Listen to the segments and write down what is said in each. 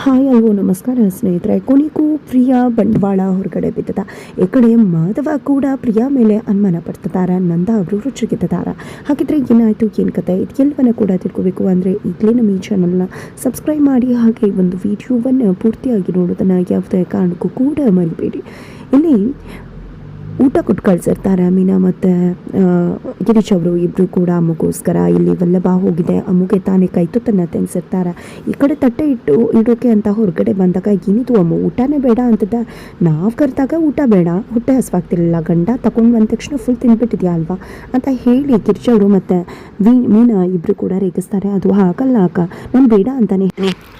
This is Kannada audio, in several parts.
ಹಾಯ್ ಅಲ್ವೋ ನಮಸ್ಕಾರ. ಸ್ನೇಹಿತರೆ, ಕೊನೆಗೂ ಪ್ರಿಯಾ ಬಂಡವಾಳ ಹೊರಗಡೆ ಬಿದ್ದದ. ಈ ಕಡೆ ಮಾಧವ ಕೂಡ ಪ್ರಿಯಾ ಮೇಲೆ ಅನುಮಾನ ಪಡ್ತಿದ್ದಾರೆ. ನಂದ ಅವರು ರುಚಿಗಿದ್ದಾರೆ ಹಾಗಿದ್ರೆ ಏನಾಯಿತು, ಏನು ಕತೆ? ಇದೆಲ್ಲವನ್ನ ಕೂಡ ತಿಳ್ಕೋಬೇಕು ಅಂದರೆ ಈಗಲೇ ನಮ್ಮ ಈ ಚಾನಲ್ನ ಸಬ್ಸ್ಕ್ರೈಬ್ ಮಾಡಿ, ಹಾಗೆ ಒಂದು ವಿಡಿಯೋವನ್ನು ಪೂರ್ತಿಯಾಗಿ ನೋಡೋದನ್ನು ಯಾವುದೇ ಕಾರಣಕ್ಕೂ ಕೂಡ ಮರಿಬೇಡಿ. ಇಲ್ಲಿ ಊಟ ಕೊಟ್ಟು ಕಳ್ಸಿರ್ತಾರೆ ಮೀನಾ ಮತ್ತು ಗಿರೀಶ್ ಅವರು ಇಬ್ಬರು ಕೂಡ ಅಮ್ಮಗೋಸ್ಕರ. ಇಲ್ಲಿ ವಲ್ಲಭ ಹೋಗಿದೆ. ಅಮ್ಮಗೆ ತಾನೇ ಕೈ ತುತ್ತನ್ನು ತಿನ್ಸಿರ್ತಾರೆ. ಈ ಕಡೆ ತಟ್ಟೆ ಇಟ್ಟು ಇಡೋಕೆ ಅಂತ ಹೊರಗಡೆ ಬಂದಾಗ, ಏನಿದು ಅಮ್ಮ, ಊಟನೇ ಬೇಡ ಅಂತದ ನಾವು ಕರೆದಾಗ ಊಟ ಬೇಡ. ಹೊಟ್ಟೆ ಹಸುವಾಗ್ತಿರಲಿಲ್ಲ. ಗಂಡ ತಗೊಂಡು ಬಂದ ತಕ್ಷಣ ಫುಲ್ ತಿನ್ಬಿಟ್ಟಿದ್ಯಾ ಅಲ್ವಾ? ಅಂತ ಹೇಳಿ ಗಿರೀಶ್ ಅವರು ಮತ್ತು ವಿ ಮೀನಾ ಇಬ್ಬರು ಕೂಡ ರೇಗಿಸ್ತಾರೆ. ಅದು ಹಾಕಲ್ಲ ಅಕ್ಕ. ನಾನು ಬೇಡ ಅಂತಾನೆ.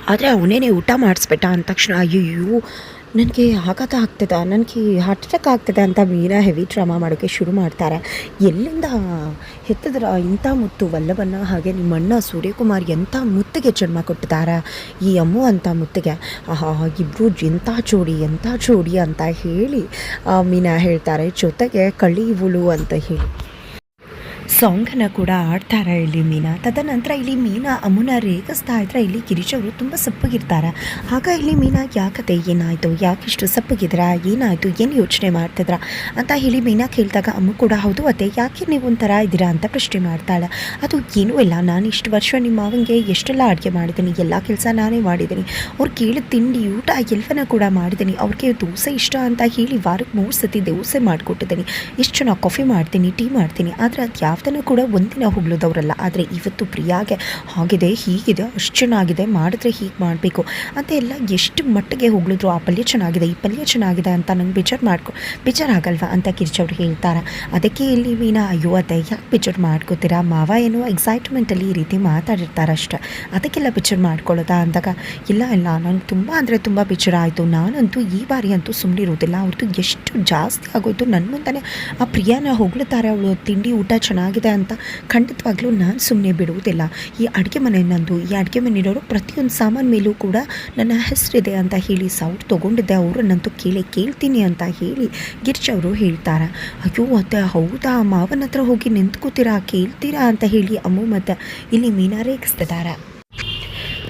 ಆದರೆ ಅವನೇನೆ ಊಟ ಮಾಡಿಸ್ಬಿಟ್ಟ ಅಂದ ತಕ್ಷಣ ಅಯ್ಯೋ ನನಗೆ ಆಘಾತ ಆಗ್ತದ, ನನಗೆ ಹಾರ್ಟ್ ಅಟ್ಯಾಕ್ ಆಗ್ತದೆ ಅಂತ ಮೀರಾ ಹೆವಿ ಡ್ರಾಮಾ ಮಾಡೋಕ್ಕೆ ಶುರು ಮಾಡ್ತಾರೆ. ಎಲ್ಲಿಂದ ಹೆತ್ತದ್ರ ಇಂಥ ಮುತ್ತು, ವಲ್ಲಭನ ಹಾಗೆ ನಿಮ್ಮ ಅಣ್ಣ ಸೂರ್ಯಕುಮಾರ್ ಎಂಥ ಮುತ್ತಿಗೆ ಜನ್ಮ ಕೊಟ್ಟಿದ್ದಾರೆ ಈ ಅಮ್ಮು ಅಂತ ಮುತ್ತಿಗೆ? ಆಹಾ ಇಬ್ಬರು ಎಂಥ ಜೋಡಿ ಎಂಥ ಜೋಡಿ ಅಂತ ಹೇಳಿ ಮೀನಾ ಹೇಳ್ತಾರೆ. ಜೊತೆಗೆ ಕಳ್ಳಿ ಇವಳು ಅಂತ ಹೇಳಿ. ಸಾಂಗನ್ನು ಕೂಡ ಆಡ್ತಾರೆ ಇಲ್ಲಿ ಮೀನಾ. ತದನಂತರ ಇಲ್ಲಿ ಮೀನಾ ಅಮ್ಮನ ರೇಗಿಸ್ತಾ ಇದ್ರೆ ಇಲ್ಲಿ ಗಿರೀಶ್ ಅವರು ತುಂಬ ಸಪ್ಪಗಿರ್ತಾರೆ. ಆಗ ಇಲ್ಲಿ ಮೀನಾ ಯಾಕತೆ ಏನಾಯಿತು? ಯಾಕಿಷ್ಟು ಸಪ್ಪಗಿದ್ರ ಏನಾಯಿತು? ಏನು ಯೋಚನೆ ಮಾಡ್ತಿದ್ರ? ಅಂತ ಹೇಳಿ ಮೀನಾ ಕೇಳಿದಾಗ ಅಮ್ಮ ಕೂಡ, ಹೌದು ಅತ್ತೆ, ಯಾಕೆ ನೀವು ಒಂಥರ ಇದ್ದೀರಾ? ಅಂತ ಪ್ರಶ್ನೆ ಮಾಡ್ತಾಳೆ. ಅದು ಏನೂ ಇಲ್ಲ. ನಾನು ಇಷ್ಟು ವರ್ಷ ನಿಮ್ಮ ಮಾವನಿಗೆ ಎಷ್ಟೆಲ್ಲ ಅಡುಗೆ ಮಾಡಿದ್ದೀನಿ, ಎಲ್ಲ ಕೆಲಸ ನಾನೇ ಮಾಡಿದ್ದೀನಿ. ಅವ್ರು ಕೇಳಿದ ತಿಂಡಿ, ಊಟ ಎಲ್ಲವನ್ನ ಕೂಡ ಮಾಡಿದ್ದೀನಿ. ಅವ್ರಿಗೆ ದೋಸೆ ಇಷ್ಟ ಅಂತ ಹೇಳಿ ವಾರಕ್ಕೆ ಮೂರು ಸತಿ ದೋಸೆ ಮಾಡಿಕೊಟ್ಟಿದ್ದೀನಿ. ಎಷ್ಟು ಚೆನ್ನಾಗಿ ಕಾಫಿ ಮಾಡ್ತೀನಿ, ಟೀ ಮಾಡ್ತೀನಿ. ಆದರೆ ಅದು ಯಾವ್ದನ್ನು ಕೂಡ ಒಂದಿನ ಹೊಗಳೋದವರಲ್ಲ ಆದರೆ ಇವತ್ತು ಪ್ರಿಯಾಗೆ ಆಗಿದೆ, ಹೀಗಿದೆ ಅಷ್ಟು ಚೆನ್ನಾಗಿದೆ ಮಾಡಿದ್ರೆ ಹೀಗೆ ಮಾಡಬೇಕು. ಅಂತ ಎಲ್ಲ ಎಷ್ಟು ಮಟ್ಟಿಗೆ ಹೊಗಳಿದ್ರು ಆ ಪಲ್ಯ ಚೆನ್ನಾಗಿದೆ, ಈ ಪಲ್ಯ ಚೆನ್ನಾಗಿದೆ ಅಂತ ನಂಗೆ ಬೇಜಾರು ಮಾಡ್ಕೊ ಬೇಜಾರಾಗಲ್ವಾ ಅಂತ ಕಿರ್ಚವ್ರು ಹೇಳ್ತಾರೆ. ಅದಕ್ಕೆ ಇಲ್ಲಿ ಮೀನಾ ಅಯ್ಯೋ, ಅದೇ ಯಾಕೆ ಬೇಜಾರು ಮಾಡ್ಕೋತೀರಾ? ಮಾವ ಏನೋ ಎಕ್ಸೈಟ್ಮೆಂಟಲ್ಲಿ ಈ ರೀತಿ ಮಾತಾಡಿರ್ತಾರೆ ಅಷ್ಟೆ. ಅದಕ್ಕೆಲ್ಲ ಬೇಜಾರು ಮಾಡ್ಕೊಳ್ಳೋದಾ ಅಂದಾಗ, ಇಲ್ಲ ಇಲ್ಲ, ನಂಗೆ ತುಂಬ ಅಂದರೆ ತುಂಬ ಬೇಜಾರು ಆಯಿತು ನಾನಂತೂ ಈ ಬಾರಿ ಅಂತೂ ಸುಮ್ಮನಿರೋದಿಲ್ಲ ಅವ್ರದ್ದು ಎಷ್ಟು ಜಾಸ್ತಿ ಆಗೋಯ್ತು. ನನ್ನ ಮುಂದೆ ಆ ಪ್ರಿಯಾನ ಹೊಗಳುತ್ತಾರೆ ಅವಳು ತಿಂಡಿ ಊಟ ಚೆನ್ನಾಗಿದೆ ಅಂತ ಖಂಡಿತವಾಗ್ಲೂ ನಾನು ಸುಮ್ಮನೆ ಬಿಡುವುದಿಲ್ಲ. ಈ ಅಡುಗೆ ಮನೆ ನಂದು, ಈ ಅಡುಗೆ ಮನೆಯವರು ಪ್ರತಿಯೊಂದು ಸಾಮಾನು ಮೇಲೂ ಕೂಡ ನನ್ನ ಹೆಸರಿದೆ ಅಂತ ಹೇಳಿ ಸೌಟ್ ತೊಗೊಂಡಿದ್ದೆ. ಅವರನ್ನಂತೂ ಕೇಳಿ ಕೇಳ್ತೀನಿ ಅಂತ ಹೇಳಿ ಗಿರ್ಜ್ ಅವರು ಹೇಳ್ತಾರೆ. ಅಯ್ಯೋ, ಅತ್ತೆ, ಹೌದಾ? ಮಾವನ ಹತ್ರ ಹೋಗಿ ನಿಂತ್ಕೋತೀರಾ? ಕೇಳ್ತೀರಾ? ಅಂತ ಹೇಳಿ ಅಮ್ಮು ಮತ್ತು ಇಲ್ಲಿ ಮೀನಾ ರೇಗಿಸ್ತಿದ್ದಾರೆ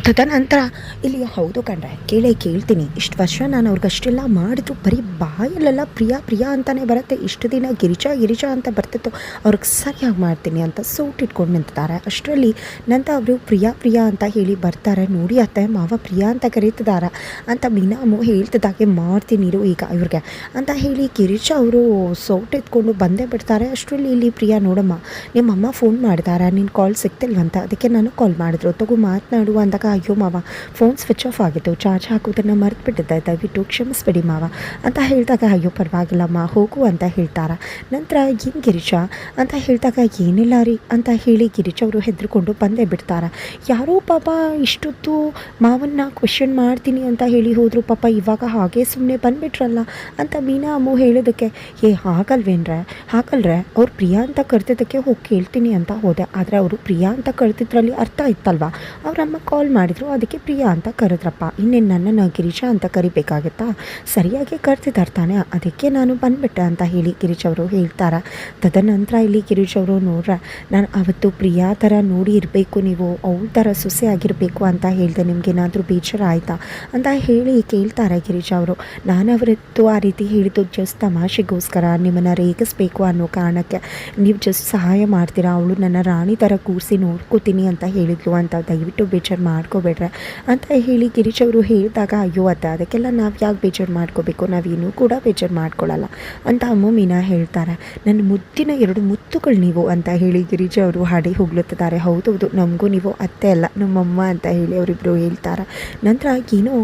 ತದನಂತರ ಇಲ್ಲಿ ಹೌದು ಕಂಡ್ರೆ ಕೇಳೇ ಕೇಳ್ತೀನಿ. ಇಷ್ಟು ವರ್ಷ ನಾನು ಅವ್ರಿಗಷ್ಟೆಲ್ಲ ಮಾಡಿದ್ರು ಬರೀ ಬಾಯಲ್ಲೆಲ್ಲ, ಪ್ರಿಯಾ ಪ್ರಿಯಾ ಅಂತಲೇ ಬರುತ್ತೆ. ಇಷ್ಟು ದಿನ ಗಿರಿಜಾ ಗಿರಿಜಾ ಅಂತ ಬರ್ತಿತ್ತು. ಅವ್ರಿಗೆ ಸರಿಯಾಗಿ ಮಾಡ್ತೀನಿ ಅಂತ ಸೂಟ್ ಇಟ್ಕೊಂಡು ನಿಂತಿದ್ದಾರೆ. ಅಷ್ಟರಲ್ಲಿ ನಂತರ ಅವರು ಪ್ರಿಯಾ ಪ್ರಿಯಾ ಅಂತ ಹೇಳಿ ಬರ್ತಾರೆ. ನೋಡಿ ಅತ್ತೆ, ಮಾವ ಪ್ರಿಯಾ ಅಂತ ಕರೀತಿದ್ದಾರೆ ಅಂತ ಮೀನಾಮು ಹೇಳ್ತಿದ್ದಾಗೆ, ಮಾಡ್ತೀನಿ ಇರು ಈಗ ಇವ್ರಿಗೆ. ಅಂತ ಹೇಳಿ ಗಿರಿಜಾ ಅವರು ಸೌಟ್ ಎತ್ಕೊಂಡು ಬಂದೇ ಬಿಡ್ತಾರೆ. ಅಷ್ಟರಲ್ಲಿ ಇಲ್ಲಿ ಪ್ರಿಯಾ, ನೋಡಮ್ಮ, ನಿಮ್ಮಮ್ಮ ಫೋನ್ ಮಾಡಿದಾರ. ನಿನ್ನ ಕಾಲ್ ಸಿಗ್ತಿಲ್ವಂತ. ಅದಕ್ಕೆ ನಾನು ಕಾಲ್ ಮಾಡಿದ್ರು. ತಗೋ ಮಾತನಾಡು ಅಂದಾಗ ಅಯ್ಯೋ ಮಾವ ಫೋನ್ ಸ್ವಿಚ್ ಆಫ್ ಆಗಿತ್ತು ಚಾರ್ಜ್ ಹಾಕೋದನ್ನು ಮರೆತುಬಿಟ್ಟಿದ್ದೆ, ದಯವಿಟ್ಟು ಕ್ಷಮಿಸ್ಬಿಡಿ ಮಾವ ಅಂತ ಹೇಳಿದಾಗ ಅಯ್ಯೋ ಪರವಾಗಿಲ್ಲಮ್ಮ ಹೋಗು ಅಂತ ಹೇಳ್ತಾರ. ನಂತರ ಏನು ಗಿರೀಶ? ಅಂತ ಹೇಳಿದಾಗ ಏನಿಲ್ಲ ರೀ ಅಂತ ಹೇಳಿ ಗಿರೀಶ್ ಅವರು ಹೆದರ್ಕೊಂಡು ಬಂದೇ ಬಿಡ್ತಾರೆ. ಯಾರೋ ಪಾಪ ಇಷ್ಟೊತ್ತು ಮಾವನ್ನ ಕ್ವೆಶನ್ ಮಾಡ್ತೀನಿ ಅಂತ ಹೇಳಿ ಹೋದರು, ಪಾಪ ಇವಾಗ ಹಾಗೆ ಸುಮ್ಮನೆ ಬಂದ್ಬಿಟ್ರಲ್ಲ ಅಂತ ಮೀನಾ ಅಮ್ಮು ಹೇಳೋದಕ್ಕೆ, ಏ, ಹಾಗಲ್ವೇನ್ರೆ? ಹಾಕಲ್ರೆ ಅವ್ರು ಪ್ರಿಯಾ ಅಂತ ಕರೆದಿದ್ದಕ್ಕೆ ಹೋಗಿ ಕೇಳ್ತೀನಿ ಅಂತ ಹೋದೆ. ಆದರೆ ಅವರು ಪ್ರಿಯಾ ಅಂತ ಕರ್ತಿದ್ರಲ್ಲಿ ಅರ್ಥ ಇತ್ತಲ್ವಾ? ಅವರಮ್ಮ ಕಾಲ್ ಮಾಡಿದ್ರು. ಅದಕ್ಕೆ ಪ್ರಿಯಾ ಅಂತ ಕರೆದ್ರಪ್ಪ. ಇನ್ನೇನು ನನ್ನನ್ನು ಗಿರೀಶ ಅಂತ ಕರಿಬೇಕಾಗುತ್ತಾ? ಸರಿಯಾಗಿ ಕರೆದಿದ್ದಾರೆ ತಾನೆ. ಅದಕ್ಕೆ ನಾನು ಬಂದ್ಬಿಟ್ಟೆ ಅಂತ ಹೇಳಿ ಗಿರೀಶ್ ಅವರು ಹೇಳ್ತಾರ? ತದನಂತರ ಇಲ್ಲಿ ಗಿರೀಶ್ ಅವರು ನೋಡ್ರೆ, ನಾನು ಅವತ್ತು ಪ್ರಿಯಾ ಥರ ನೋಡಿ ಇರಬೇಕು ನೀವು, ಅವಳ ಥರ ಸೊಸೆ ಆಗಿರಬೇಕು ಅಂತ ಹೇಳಿದೆ. ನಿಮ್ಗೆ ಏನಾದರೂ ಬೇಜಾರು ಆಯಿತಾ? ಅಂತ ಹೇಳಿ ಕೇಳ್ತಾರೆ ಗಿರೀಶ್ ಅವರು. ನಾನು ಅವರದ್ದು ಆ ರೀತಿ ಹೇಳಿದ್ದು ಜಸ್ಟ್ ತಮಾಷೆಗೋಸ್ಕರ, ನಿಮ್ಮನ್ನು ರೇಗಿಸ್ಬೇಕು ಅನ್ನೋ ಕಾರಣಕ್ಕೆ. ನೀವು ಜಸ್ಟ್ ಸಹಾಯ ಮಾಡ್ತೀರಾ? ಅವಳು ನನ್ನ ರಾಣಿ ಥರ ಕೂರಿಸಿ ನೋಡ್ಕೋತೀನಿ ಅಂತ ಹೇಳಿದ್ಲು ಅಂತ ದಯವಿಟ್ಟು ಬೇಜಾರು ಮಾಡ್ಕೋಬೇಡ್ರೆ? ಅಂತ ಹೇಳಿ ಗಿರೀಶ್ ಅವರು ಹೇಳಿದಾಗ, ಅಯ್ಯೋ ಅತ್ತ ಅದಕ್ಕೆಲ್ಲ ನಾವು ಯಾಕೆ ಬೇಜಾರು ಮಾಡ್ಕೋಬೇಕು? ನಾವೇನೂ ಕೂಡ ಬೇಜಾರು ಮಾಡ್ಕೊಳ್ಳಲ್ಲ ಅಂತ ಅಮ್ಮ ಮೀನಾ ಹೇಳ್ತಾರೆ. ನನ್ನ ಮುತ್ತಿನ ಎರಡು ಮುತ್ತುಗಳು ನೀವು, ಅಂತ ಹೇಳಿ ಗಿರೀಶ್ ಅವರು ಹಾಡಿ ಹೋಗ್ಲುತ್ತಿದ್ದಾರೆ ಹೌದೌದು ನಮಗೂ ನೀವು ಅತ್ತೆ ಅಲ್ಲ, ನಮ್ಮಮ್ಮ, ಅಂತ ಹೇಳಿ ಅವರಿಬ್ಬರು ಹೇಳ್ತಾರೆ. ನಂತರ ಏನೋ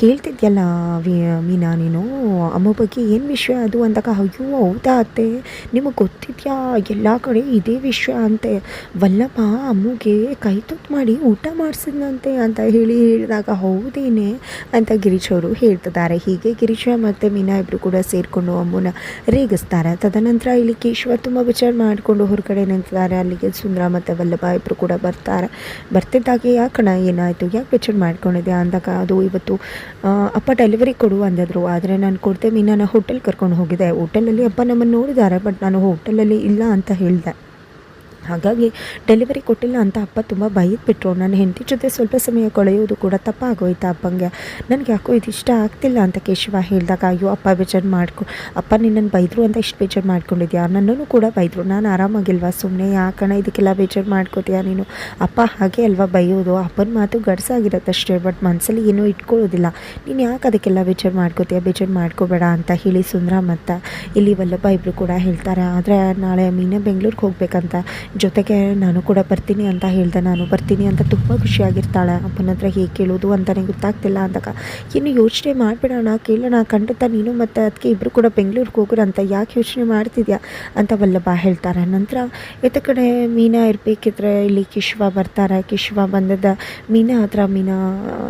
ಹೇಳ್ತಿದ್ಯಲ್ಲ ಮೀನಾ, ನೀನು? ಅಮ್ಮ ಬಗ್ಗೆ ಏನು ವಿಷಯ ಅದು? ಅಂದಾಗ, ಅಯ್ಯೋ, ಹೌದಾ ಅತ್ತೆ? ನಿಮಗೆ ಗೊತ್ತಿದೆಯಾ? ಎಲ್ಲ ಕಡೆ ಇದೇ ವಿಷಯ ಅಂತೆ. ವಲ್ಲಭ ಅಮ್ಮಗೆ ಕೈ ತುತ್ತು ಮಾಡಿ ಊಟ ಮಾಡಿಸಿದ್ನಂತೆ ಅಂತ ಹೇಳಿ ಹೇಳಿದಾಗ, ಹೌದೇನೆ ಅಂತ ಗಿರೀಶ್ ಅವರು ಹೇಳ್ತಿದ್ದಾರೆ. ಹೀಗೆ ಗಿರೀಶ ಮತ್ತು ಮೀನಾ ಇಬ್ಬರು ಕೂಡ ಸೇರಿಕೊಂಡು ಅಮ್ಮನ ರೇಗಿಸ್ತಾರೆ. ತದನಂತರ ಇಲ್ಲಿ ಕೇಶವ ತುಂಬ ವಿಚಾರ ಮಾಡಿಕೊಂಡು ಹೊರಗಡೆ ನಿಂತಿದ್ದಾರೆ. ಅಲ್ಲಿಗೆ ಸುಂದರ ಮತ್ತು ವಲ್ಲಭ ಇಬ್ಬರು ಕೂಡ ಬರ್ತಾರೆ. ಬರ್ತಿದ್ದಾಗೆ ಯಾಕಣ ಏನಾಯಿತು? ಯಾಕೆ ವಿಚಾರ ಮಾಡ್ಕೊಂಡಿದ್ದೆ ಅಂದಾಗ ಅದು ಇವತ್ತು ಅಪ್ಪ ಡೆಲಿವರಿ ಕೊಡು ಅಂದಿದ್ರು. ಆದರೆ ನಾನು ಕೊಡ್ತೆ ಮೀನಾನ ಹೋಟೆಲ್ ಕರ್ಕೊಂಡು ಹೋಗಿದ್ದೆ. ಹೋಟೆಲಲ್ಲಿ ಅಪ್ಪ ನಮ್ಮನ್ನು ನೋಡಿದ್ದಾರೆ ಬಟ್ ನಾನು ಹೋಟೆಲಲ್ಲಿ ಇಲ್ಲ ಅಂತ ಹೇಳಿದೆ. ಹಾಗಾಗಿ ಡೆಲಿವರಿ ಕೊಟ್ಟಿಲ್ಲ ಅಂತ ಅಪ್ಪ ತುಂಬ ಬೈದ್ಬಿಟ್ರು. ನನ್ನ ಹೆಂಡತಿ ಜೊತೆ ಸ್ವಲ್ಪ ಸಮಯ ಕಳೆಯೋದು ಕೂಡ ತಪ್ಪಾಗೋಯ್ತಾ ಅಪ್ಪಂಗೆ. ನನಗೆ ಯಾಕೋ ಇದು ಇಷ್ಟ ಆಗ್ತಿಲ್ಲ ಅಂತ ಕೇಶವ ಹೇಳಿದಾಗ, ಅಯ್ಯೋ, ಅಪ್ಪ ಬೇಜಾರು ಮಾಡ್ಕೊ ಅಪ್ಪ ನಿನ್ನನ್ನು ಬೈದರು ಅಂತ ಇಷ್ಟು ಬೇಜಾರು ಮಾಡ್ಕೊಂಡಿದ್ಯಾ? ನನ್ನನ್ನು ಕೂಡ ಬೈದರು. ನಾನು ಆರಾಮಾಗಿಲ್ವಾ? ಸುಮ್ಮನೆ ಯಾಕಣ ಇದಕ್ಕೆಲ್ಲ ಬೇಜಾರು ಮಾಡ್ಕೋತೀಯಾ ನೀನು? ಅಪ್ಪ, ಹಾಗೆ ಅಲ್ವಾ ಬೈಯೋದು? ಅಪ್ಪನ ಮಾತು ಗಡ್ಸಾಗಿರತ್ತಷ್ಟೇ, ಬಟ್ ಮನಸ್ಸಲ್ಲಿ ಏನೂ ಇಟ್ಕೊಳ್ಳೋದಿಲ್ಲ. ನೀನು ಯಾಕೆ ಅದಕ್ಕೆಲ್ಲ ಬೇಜಾರು ಮಾಡ್ಕೋತೀಯ? ಬೇಜಾರು ಮಾಡ್ಕೋಬೇಡ ಅಂತ ಹೇಳಿ ಸುಂದರ ಮತ್ತು ಇಲ್ಲಿ ವಲ್ಲಭ ಇಬ್ಬರು ಕೂಡ ಹೇಳ್ತಾರೆ. ಆದರೆ ನಾಳೆ ಮೀನೇ ಬೆಂಗಳೂರಿಗೆ ಹೋಗ್ಬೇಕಂತ. ಜೊತೆಗೆ ನಾನು ಕೂಡ ಬರ್ತೀನಿ ಅಂತ ಹೇಳ್ದೆ. ನಾನು ಬರ್ತೀನಿ ಅಂತ ತುಂಬ ಖುಷಿಯಾಗಿರ್ತಾಳೆ. ಅಪ್ಪನ ಹತ್ರ ಹೇಗೆ ಕೇಳೋದು ಅಂತಲೇ ಗೊತ್ತಾಗ್ತಿಲ್ಲ ಅಂದಾಗ ಇನ್ನು ಯೋಚನೆ ಮಾಡಿಬಿಡೋಣ ಕೇಳೋಣ. ಖಂಡಿತ ನೀನು ಮತ್ತು ಅದಕ್ಕೆ ಇಬ್ಬರು ಕೂಡ ಬೆಂಗಳೂರಿಗೆ ಹೋಗೋರಂತ. ಯಾಕೆ ಯೋಚನೆ ಮಾಡ್ತಿದ್ಯಾ? ಅಂತ ವಲ್ಲಭ ಹೇಳ್ತಾರೆ. ನಂತರ ಇತ್ತ ಕಡೆ ಮೀನಾ ಇರಬೇಕಿದ್ರೆ ಇಲ್ಲಿ ಕಿಶ್ವ ಬರ್ತಾರೆ. ಕಿಶ್ವ ಬಂದದ ಮೀನಾ ಹತ್ರ, ಮೀನಾ,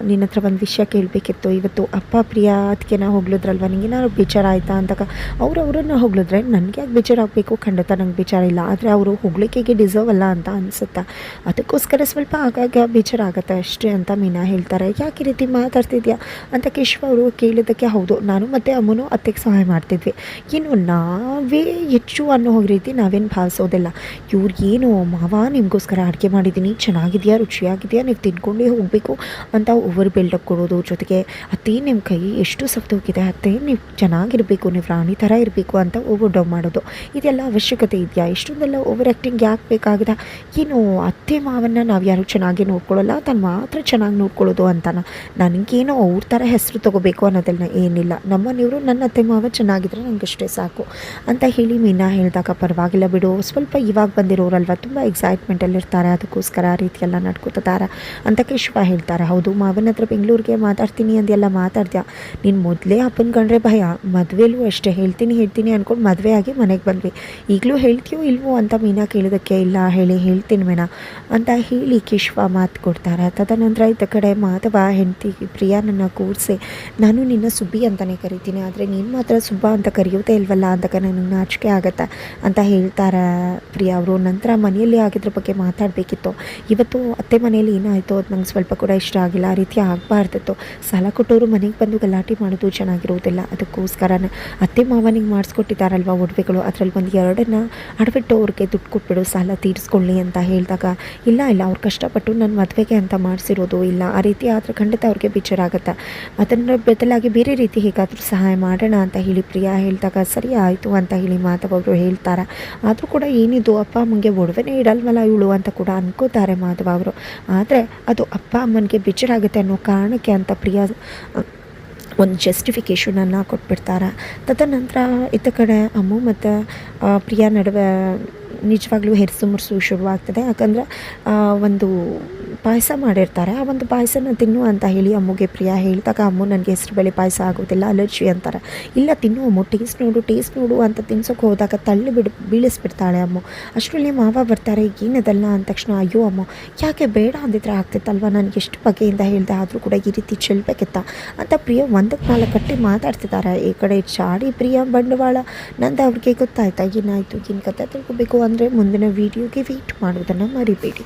ನಿನ್ನ ಹತ್ರ ಒಂದು ವಿಷಯ ಕೇಳಬೇಕಿತ್ತು. ಇವತ್ತು ಅಪ್ಪ, ಪ್ರಿಯ ಅದಕ್ಕೆ ನಾ ಹೋಗ್ಲಿದ್ರಲ್ವ? ನಿಂಗೆ ನಾನು ಬೇಜಾರಾಯ್ತಾ ಅಂದಾಗ, ಅವ್ರು ಅವರನ್ನು ಹೋಗ್ಲಿದ್ರೆ ನನಗೆ ಯಾಕೆ ಬೇಜಾರಾಗಬೇಕು? ಖಂಡಿತ ನಂಗೆ ಬೇಜಾರಿಲ್ಲ ಆದರೆ ಅವರು ಹೋಗ್ಲಿಕ್ಕೆ ಡಿಸರ್ವ್ ಅಲ್ಲ ಅಂತ ಅನಿಸುತ್ತೆ? ಅದಕ್ಕೋಸ್ಕರ ಸ್ವಲ್ಪ ಆಗಾಗ ಬೇಜಾರಾಗತ್ತೆ ಅಷ್ಟೇ ಅಂತ ಮೀನಾ ಹೇಳ್ತಾರೆ. ಯಾಕೆ ಈ ರೀತಿ ಮಾತಾಡ್ತಿದ್ಯಾ? ಅಂತ ಕೇಶವ ಅವರು ಕೇಳಿದ್ದಕ್ಕೆ ಹೌದು. ನಾನು ಮತ್ತು ಅಮ್ಮನೂ ಅತ್ತೆಗೆ ಸಹಾಯ ಮಾಡ್ತಿದ್ವಿ. ಇನ್ನು ನಾವೇ ಹೆಚ್ಚು ಅನ್ನೋ ರೀತಿ ನಾವೇನು ಭಾವಿಸೋದಿಲ್ಲ. ಇವ್ರು ಏನು, ಮಾವ ನಿಮಗೋಸ್ಕರ ಅಡುಗೆ ಮಾಡಿದ್ದೀನಿ ಚೆನ್ನಾಗಿದೆಯಾ? ರುಚಿಯಾಗಿದೆಯಾ? ನೀವು ತಿನ್ಕೊಂಡೇ ಹೋಗಬೇಕು ಅಂತ ಓವರ್ ಬಿಲ್ಡಪ್ ಕೊಡೋದು ಜೊತೆಗೆ, ಅತ್ತೆ ನಿಮ್ಮ ಕೈ ಎಷ್ಟು ಸತ್ತೋಗಿದೆ ಅತ್ತೆ? ನೀವು ಚೆನ್ನಾಗಿರಬೇಕು, ನೀವು ರಾಣಿ ಥರ ಇರಬೇಕು ಅಂತ ಓವರ್ ಡೌ ಮಾಡೋದು. ಇದೆಲ್ಲ ಅವಶ್ಯಕತೆ ಇದೆಯಾ? ಇಷ್ಟೊಂದೆಲ್ಲ ಓವರ್ ಆ್ಯಕ್ಟಿಂಗ್ ಯಾಕೆ ಬೇಕಾಗಿದೆ ಏನು, ಅತ್ತೆ ಮಾವನ್ನ ನಾವು ಯಾರು ಚೆನ್ನಾಗಿ ನೋಡ್ಕೊಳ್ಳಲ್ಲ, ತಾನು ಮಾತ್ರ ಚೆನ್ನಾಗಿ ನೋಡ್ಕೊಳ್ಳೋದು ಅಂತಾನ. ನನಗೇನೋ ಅವ್ರ ಥರ ಹೆಸರು ತೊಗೋಬೇಕು ಅನ್ನೋದನ್ನ ಏನಿಲ್ಲ. ನಮ್ಮನೆಯವರು ನನ್ನ ಅತ್ತೆ ಮಾವ ಚೆನ್ನಾಗಿದ್ರೆ ನನಗಷ್ಟೇ ಸಾಕು. ಅಂತ ಹೇಳಿ ಮೀನಾ ಹೇಳಿದಾಗ, ಪರವಾಗಿಲ್ಲ ಬಿಡು. ಸ್ವಲ್ಪ ಇವಾಗ ಬಂದಿರೋರಲ್ವ, ತುಂಬ ಎಕ್ಸೈಟ್ಮೆಂಟಲ್ಲಿರ್ತಾರೆ ಅದಕ್ಕೋಸ್ಕರ ಆ ರೀತಿಯೆಲ್ಲ ನಡ್ಕೋತಾರೆ ಅಂತ ಕೇಶವ ಹೇಳ್ತಾರೆ. ಹೌದು, ಮಾವನ ಹತ್ರ ಬೆಂಗಳೂರಿಗೆ ಮಾತಾಡ್ತೀನಿ ಅಂದೆಲ್ಲ ಮಾತಾಡ್ದ್ಯಾ ನೀನು ಮೊದಲೇ ಅಪ್ಪನ ಕಂಡ್ರೆ ಭಯ. ಮದುವೆಲೂ ಅಷ್ಟೇ. ಹೇಳ್ತೀನಿ ಹೇಳ್ತೀನಿ ಅಂದ್ಕೊಂಡು ಮದುವೆ ಆಗಿ ಮನೆಗೆ ಬಂದ್ವಿ. ಈಗಲೂ ಹೇಳ್ತೀಯೋ ಇಲ್ವೋ ಅಂತ ಮೀನಾ ಕೇಳಿದಕ್ಕೆ ಇಲ್ಲ ಹೇಳಿ ಹೇಳ್ತೀನಿ ಮೇನ ಅಂತ ಹೇಳಿ ಕಿಶ್ವ ಮಾತು ಕೊಡ್ತಾರೆ. ತದನಂತರ ಇದ್ದ ಕಡೆ ಮಾಧವ ಹೆಂಡತಿ ಪ್ರಿಯಾನನ್ನು ಕೂರಿಸಿ, ನಾನು ನಿನ್ನ ಸುಬ್ಬಿ ಅಂತಲೇ ಕರಿತೀನಿ, ಆದರೆ ನೀನು ಮಾತ್ರ ಸುಬ್ಬ ಅಂತ ಕರೆಯೋದೇ ಇಲ್ವಲ್ಲ ಅಂದಾಗ ನನಗೆ ನಾಚಿಕೆ ಆಗತ್ತೆ ಅಂತ ಹೇಳ್ತಾರೆ ಪ್ರಿಯಾ ಅವರು. ನಂತರ ಮನೆಯಲ್ಲಿ ಆಗಿದ್ರ ಬಗ್ಗೆ ಮಾತಾಡಬೇಕಿತ್ತು. ಇವತ್ತು ಅತ್ತೆ ಮನೆಯಲ್ಲಿ ಏನಾಯಿತು, ಅದು ನಂಗೆ ಸ್ವಲ್ಪ ಕೂಡ ಇಷ್ಟ ಆಗಿಲ್ಲ, ಆ ರೀತಿ ಆಗಬಾರ್ದಿತ್ತು. ಸಾಲ ಕೊಟ್ಟವರು ಮನೆಗೆ ಬಂದು ಗಲಾಟೆ ಮಾಡೋದು ಚೆನ್ನಾಗಿರೋದಿಲ್ಲ, ಅದಕ್ಕೋಸ್ಕರನೇ. ಅತ್ತೆ ಮಾವನಿಗೆ ಮಾಡಿಸ್ಕೊಟ್ಟಿದ್ದಾರಲ್ವ ಒಡವೆಗಳು, ಅದರಲ್ಲಿ ಒಂದು ಎರಡನ್ನ ಅಡವಿಟ್ಟು ಅವ್ರಿಗೆ ದುಡ್ಡು ಕೊಟ್ಬಿಡು ಸಾಲ ತೀರಿಸ್ಕೊಳ್ಳಿ ಅಂತ ಹೇಳಿದಾಗ, ಇಲ್ಲ ಇಲ್ಲ, ಅವ್ರು ಕಷ್ಟಪಟ್ಟು ನನ್ನ ಮದುವೆಗೆ ಅಂತ ಮಾಡಿಸಿರೋದು ಇಲ್ಲ. ಆ ರೀತಿ ಆದರೆ ಖಂಡಿತ ಅವ್ರಿಗೆ ಬೇಜಾರಾಗುತ್ತೆ? ಅದನ್ನ ಬದಲಾಗಿ ಬೇರೆ ರೀತಿ ಹೇಗಾದರೂ ಸಹಾಯ ಮಾಡೋಣ ಅಂತ ಹೇಳಿ ಪ್ರಿಯಾ ಹೇಳಿದಾಗ, ಸರಿ ಆಯಿತು ಅಂತ ಹೇಳಿ ಮಾಧವ್ ಹೇಳ್ತಾರೆ? ಆದರೂ ಕೂಡ ಏನಿದು, ಅಪ್ಪ ಅಮ್ಮನಿಗೆ ಒಡವೆನೇ ಇಡಲ್ವಲ್ಲ ಇವಳು ಅಂತ ಕೂಡ ಅನ್ಕೋತಾರೆ ಮಾಧವ ಅವರು. ಆದರೆ ಅದು ಅಪ್ಪ ಅಮ್ಮನಿಗೆ ಬೇಜಾರಾಗುತ್ತೆ ಅನ್ನೋ ಕಾರಣಕ್ಕೆ ಅಂತ ಪ್ರಿಯಾ, ಒಂದು ಜಸ್ಟಿಫಿಕೇಷನನ್ನು ಕೊಟ್ಬಿಡ್ತಾರೆ? ತದನಂತರ ಇತ್ತ ಕಡೆ ಅಮ್ಮು ಮತ್ತು ಪ್ರಿಯಾ ನಡುವೆ ನಿಜವಾಗ್ಲೂ ಹೆರ್ಸು ಮುರ್ಸು ಶುರುವಾಗ್ತದೆ. ಯಾಕಂದರೆ ಒಂದು ಪಾಯಸ ಮಾಡಿರ್ತಾರೆ. ಆ ಒಂದು ಪಾಯಸನ ತಿನ್ನು ಅಂತ ಹೇಳಿ ಅಮ್ಮಗೆ ಪ್ರಿಯಾ ಹೇಳಿದಾಗ ಅಮ್ಮು ನನಗೆ ಹೆಸರು ಬೇಳೆ ಪಾಯಸ ಆಗೋದಿಲ್ಲ, ಅಲರ್ಜಿ ಅಂತಾರೆ. ಇಲ್ಲ ತಿನ್ನು ಅಮ್ಮು, ಟೇಸ್ಟ್ ನೋಡು ಟೇಸ್ಟ್ ನೋಡು ಅಂತ ತಿನ್ಸೋಕೆ ಹೋದಾಗ ತಳ್ಳಿ ಬಿಡು, ಬೀಳಿಸ್ಬಿಡ್ತಾಳೆ ಅಮ್ಮು. ಅಷ್ಟರಲ್ಲಿ ಮಾವ ಬರ್ತಾರೆ, ಏನದಲ್ಲ ಅಂದ ತಕ್ಷಣ, ಅಯ್ಯೋ ಅಮ್ಮ, ಯಾಕೆ ಬೇಡ ಅಂದಿದ್ರೆ ಆಗ್ತಿತ್ತಲ್ವ? ನನಗೆ ಎಷ್ಟು ಬಗೆಯಿಂದ ಹೇಳಿದೆ ಆದರೂ ಕೂಡ ಈ ರೀತಿ ಚೆಲ್ಬೇಕಿತ್ತ? ಅಂತ ಪ್ರಿಯ ಒಂದಕ್ಕೆ ನಾಲ್ಕು ಕಟ್ಟಿ ಮಾತಾಡ್ತಿದ್ದಾರೆ. ಈ ಕಡೆ ಚಾಡಿ ಪ್ರಿಯ ಬಂಡವಾಳ, ನಂದು ಅವ್ರಿಗೆ ಗೊತ್ತಾಯ್ತಾ? ಏನಾಯಿತು? ಏನು ಕತೆ ತಿಳ್ಕೊಬೇಕು? ಅಂದರೆ ಮುಂದಿನ ವೀಡಿಯೋಗೆ ವೆಯ್ಟ್ ಮಾಡೋದನ್ನು ಮರಿಬೇಡಿ.